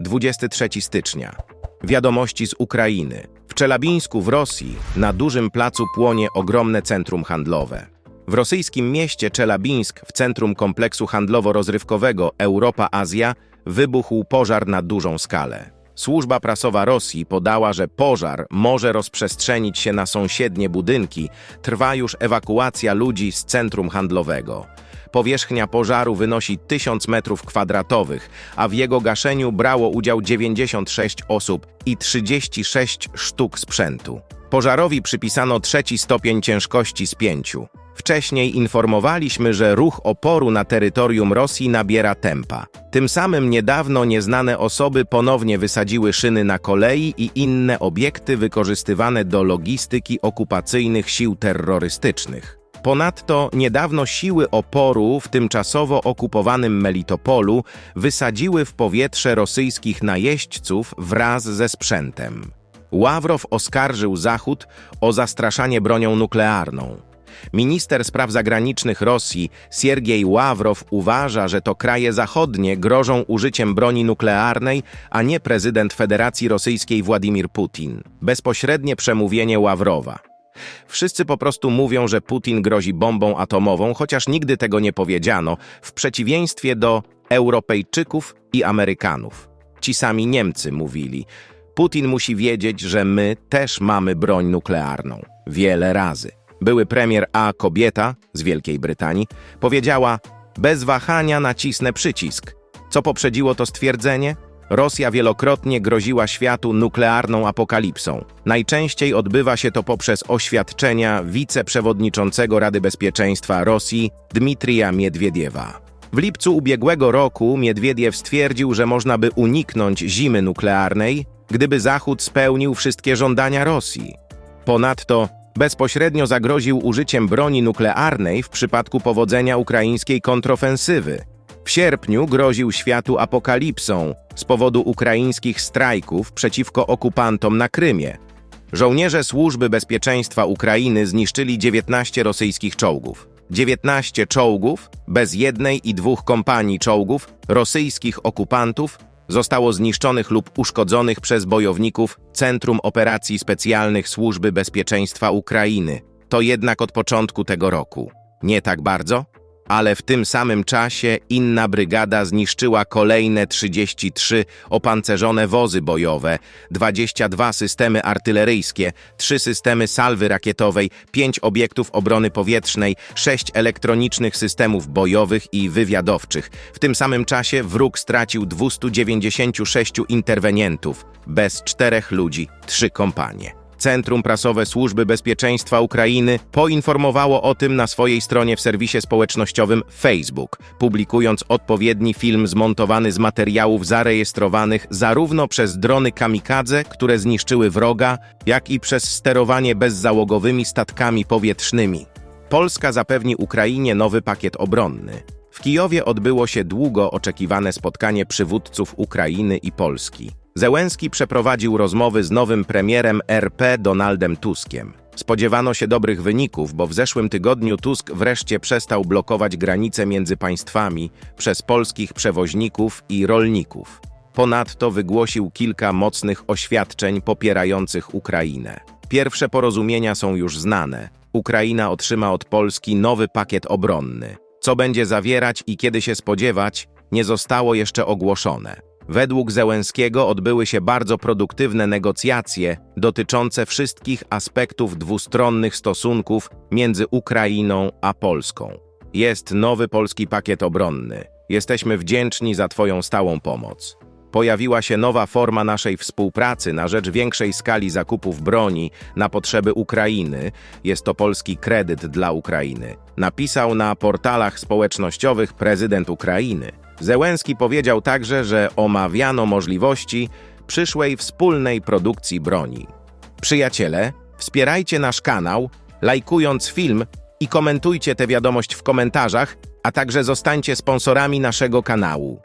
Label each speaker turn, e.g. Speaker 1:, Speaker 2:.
Speaker 1: 23 stycznia. Wiadomości z Ukrainy. W Czelabińsku w Rosji na dużym placu płonie ogromne centrum handlowe. W rosyjskim mieście Czelabińsk w centrum kompleksu handlowo-rozrywkowego Europa-Azja wybuchł pożar na dużą skalę. Służba prasowa Rosji podała, że pożar może rozprzestrzenić się na sąsiednie budynki. Trwa już ewakuacja ludzi z centrum handlowego. Powierzchnia pożaru wynosi 1000 metrów kwadratowych, a w jego gaszeniu brało udział 96 osób i 36 sztuk sprzętu. Pożarowi przypisano trzeci stopień ciężkości z pięciu. Wcześniej informowaliśmy, że ruch oporu na terytorium Rosji nabiera tempa. Tym samym niedawno nieznane osoby ponownie wysadziły szyny na kolei i inne obiekty wykorzystywane do logistyki okupacyjnych sił terrorystycznych. Ponadto niedawno siły oporu w tymczasowo okupowanym Melitopolu wysadziły w powietrze rosyjskich najeźdźców wraz ze sprzętem. Ławrow oskarżył Zachód o zastraszanie bronią nuklearną. Minister spraw zagranicznych Rosji Siergiej Ławrow uważa, że to kraje zachodnie grożą użyciem broni nuklearnej, a nie prezydent Federacji Rosyjskiej Władimir Putin. Bezpośrednie przemówienie Ławrowa. Wszyscy po prostu mówią, że Putin grozi bombą atomową, chociaż nigdy tego nie powiedziano, w przeciwieństwie do Europejczyków i Amerykanów. Ci sami Niemcy mówili. Putin musi wiedzieć, że my też mamy broń nuklearną. Wiele razy. Były premier A kobieta z Wielkiej Brytanii powiedziała: Bez wahania nacisnę przycisk. Co poprzedziło to stwierdzenie? Rosja wielokrotnie groziła światu nuklearną apokalipsą. Najczęściej odbywa się to poprzez oświadczenia wiceprzewodniczącego Rady Bezpieczeństwa Rosji Dmitrija Miedwiediewa. W lipcu ubiegłego roku Miedwiediew stwierdził, że można by uniknąć zimy nuklearnej, gdyby Zachód spełnił wszystkie żądania Rosji. Ponadto bezpośrednio zagroził użyciem broni nuklearnej w przypadku powodzenia ukraińskiej kontrofensywy. W sierpniu groził światu apokalipsą z powodu ukraińskich strajków przeciwko okupantom na Krymie. Żołnierze Służby Bezpieczeństwa Ukrainy zniszczyli 19 rosyjskich czołgów. 19 czołgów, bez jednej i dwóch kompanii czołgów, rosyjskich okupantów, zostało zniszczonych lub uszkodzonych przez bojowników Centrum Operacji Specjalnych Służby Bezpieczeństwa Ukrainy. To jednak od początku tego roku. Nie tak bardzo? Ale w tym samym czasie inna brygada zniszczyła kolejne 33 opancerzone wozy bojowe, 22 systemy artyleryjskie, 3 systemy salwy rakietowej, 5 obiektów obrony powietrznej, 6 elektronicznych systemów bojowych i wywiadowczych. W tym samym czasie wróg stracił 296 interwenientów, bez czterech ludzi, trzy kompanie. Centrum Prasowe Służby Bezpieczeństwa Ukrainy poinformowało o tym na swojej stronie w serwisie społecznościowym Facebook, publikując odpowiedni film zmontowany z materiałów zarejestrowanych zarówno przez drony kamikadze, które zniszczyły wroga, jak i przez sterowanie bezzałogowymi statkami powietrznymi. Polska zapewni Ukrainie nowy pakiet obronny. W Kijowie odbyło się długo oczekiwane spotkanie przywódców Ukrainy i Polski. Zełenski przeprowadził rozmowy z nowym premierem RP Donaldem Tuskiem. Spodziewano się dobrych wyników, bo w zeszłym tygodniu Tusk wreszcie przestał blokować granice między państwami przez polskich przewoźników i rolników. Ponadto wygłosił kilka mocnych oświadczeń popierających Ukrainę. Pierwsze porozumienia są już znane. Ukraina otrzyma od Polski nowy pakiet obronny. Co będzie zawierać i kiedy się spodziewać, nie zostało jeszcze ogłoszone. Według Zełenskiego odbyły się bardzo produktywne negocjacje dotyczące wszystkich aspektów dwustronnych stosunków między Ukrainą a Polską. Jest nowy polski pakiet obronny. Jesteśmy wdzięczni za Twoją stałą pomoc. Pojawiła się nowa forma naszej współpracy na rzecz większej skali zakupów broni na potrzeby Ukrainy. Jest to polski kredyt dla Ukrainy. Napisał na portalach społecznościowych prezydent Ukrainy. Zełenski powiedział także, że omawiano możliwości przyszłej wspólnej produkcji broni. Przyjaciele, wspierajcie nasz kanał, lajkując film i komentujcie tę wiadomość w komentarzach, a także zostańcie sponsorami naszego kanału.